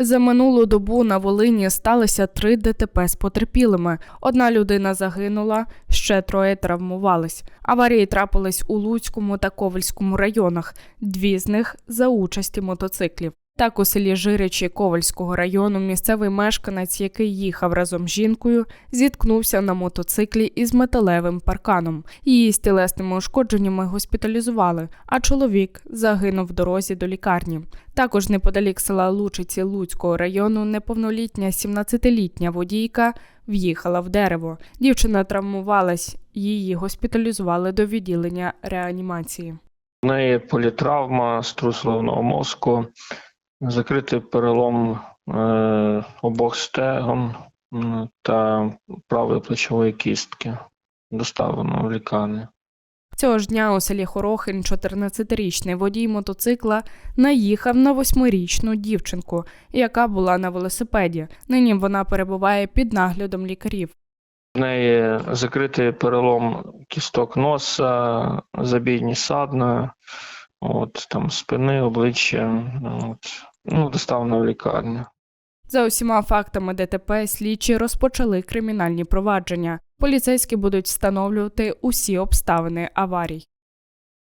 За минулу добу на Волині сталося три ДТП з потерпілими. Одна людина загинула, ще троє травмувались. Аварії трапились у Луцькому та Ковальському районах, дві з них за участі мотоциклів. Так у селі Жиричі Ковальського району місцевий мешканець, який їхав разом з жінкою, зіткнувся на мотоциклі із металевим парканом. Її з тілесними ушкодженнями госпіталізували, а чоловік загинув в дорозі до лікарні. Також неподалік села Лучиці Луцького району неповнолітня 17-літня водійка в'їхала в дерево. Дівчина травмувалась, її госпіталізували до відділення реанімації. В неї політравма струс мозку, закритий перелом е, обох стегон та правої плечової кістки. Доставлено в лікарню. Цього ж дня у селі Хорохин 14-річний водій мотоцикла наїхав на восьмирічну дівчинку, яка була на велосипеді. Нині вона перебуває під наглядом лікарів. В неї закритий перелом кісток носа, забійні садна, от, там, спини, обличчя. От, ну, доставлено в лікарню. За усіма фактами ДТП слідчі розпочали кримінальні провадження. Поліцейські будуть встановлювати усі обставини аварій.